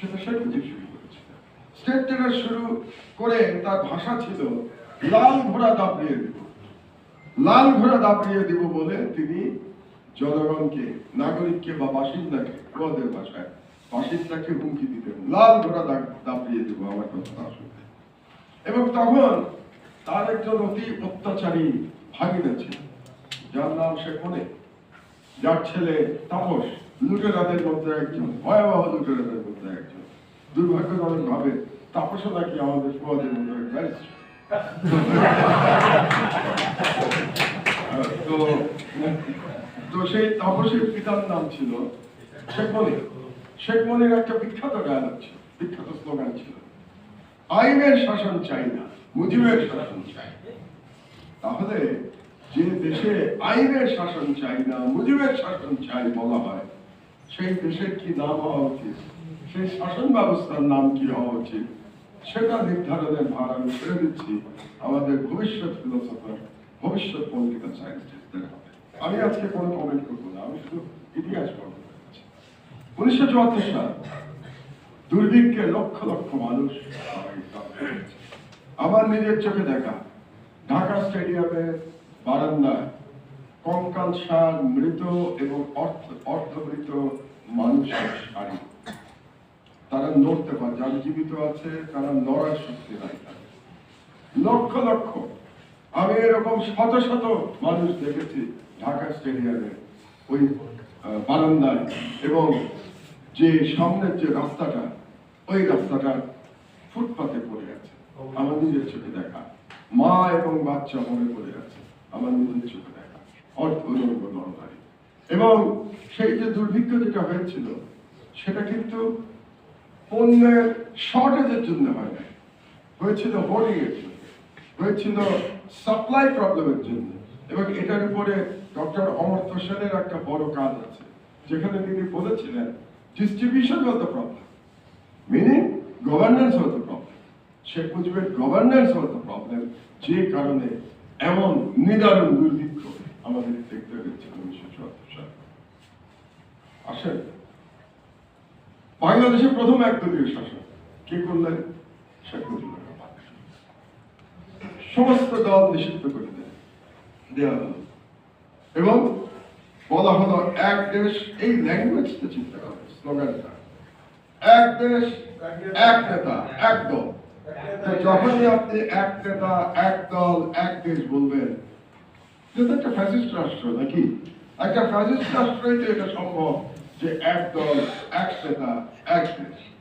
সেটা শেখ শুরু করেছিলেন স্টেট টেরার শুরু করে তার ভাষা ছিল, লাল ঘোড়া দাপিয়ে দিব। লাল ঘোড়া দাপিয়ে দিব বলে তিনি জনগণকে, নাগরিককে বা বাসিন্দাকে ওদের ভাষায়, বাসিন্দাকে হুমকি দিতেন। লাল ঘোড়া দা- দাপিয়ে দিব আমার কথা শুনতে এবং তখন তার একজন অতি অত্যাচারী ভাগিনা ছিল। যার নাম শেখ মনে যার ছেলে তাপস। লুটেরাদের মধ্যে একজন, ভয়াবহ লুটেরাদের মধ্যে একজন। দুর্ভাগ্যজনক ভাবে তাপসও নাকি আমাদের ফুয়াদের মধ্যে তো সেই তাপসের পিতার নাম ছিল শেখ মনির শেখ মনির একটা বিখ্যাত ডায়লগ ছিল, বিখ্যাত স্লোগান ছিল, আইনের শাসন চাই না, মুজিবের শাসন চাই। তাহলে যে দেশে আইনের শাসন চাই না, মুজিবের শাসন চাই বলা হয় সেই দেশের কি নাম হওয়া উচিত? সেই শাসন ব্যবস্থার নাম কি হওয়া উচিত? সেটা নির্ধারণের ভার আমি ছেড়ে দিচ্ছি। আমাদের ভবিষ্যৎ ফিলোসফার ভবিষ্যৎ পলিটিক্যাল সায়েন্টিস্টদের হাতে। আমি আজকে কোনো কমেন্ট করব না, আমি শুধু ইতিহাস বর্ণনা উনিশশো চুয়াত্তর সাল, দুর্ভিক্ষে লক্ষ লক্ষ মানুষ মারা আমার নিজের চোখে দেখা, ঢাকা স্টেডিয়ামের বারান্দায় কঙ্কাল সার মৃত এবং অর্থ অর্ধমৃত মানুষের শাড়ি। তারা নড়তে পারে, যারা জীবিত আছে, তারা নড়ার শক্তি নাই লক্ষ লক্ষ। আমি এরকম শত শত মানুষ দেখেছি ঢাকা স্টেডিয়ামে, ওই বারান্দায়। এবং যে সামনের যে রাস্তাটা, ওই রাস্তাটা ফুটপাতে পড়ে আছে। আমার নিজের চোখে দেখা। মা এবং বাচ্চা মনে পড়ে আছে। আমার নিজের চোখে দেখা অর্থ নরনারী এবং সেই যে দুর্ভিক্ষ যেটা হয়েছিল, সেটা কিন্তু পণ্যের শর্টেজের জন্য হয় না হয়েছিল হোর্ডিং এর জন্য, হয়েছিল সাপ্লাই প্রবলেমের জন্য। এবং এটার উপরে ডক্টর অমর্ত্য সেনের একটা বড় কাজ আছে, যেখানে তিনি বলেছিলেন distribution the problem meaning governance the problem Sheikh মুজিবের গভর্নেন্স দ্য প্রবলেম যে কারণে এমন নিদারুণ দুর্ভিক্ষ আমাদের দেখতে হয়েছিল উনিশশো চুয়াত্তর সালে আসেন। বাংলাদেশের প্রথম একদলীয় শাসন কে করলেন? শেখ মুজিবুর রহমান। সমস্ত দল নিষিদ্ধ করে হলো। এবং বলা হলো, এক দেশ, এই ল্যাঙ্গুয়েজটা চিন্তা করে স্লোগানটা এক দেশ, এক নেতা, এক দল। যখনই আপনি এক নেতা, এক দল, এক দেশ বলবেন তো একটা ফ্যাসিস্ট রাষ্ট্র নাকি? একটা ফ্যাসিস্ট রাষ্ট্রই তো এটা সম্ভব যে এক দল এক শ্রেতা এক দেশ।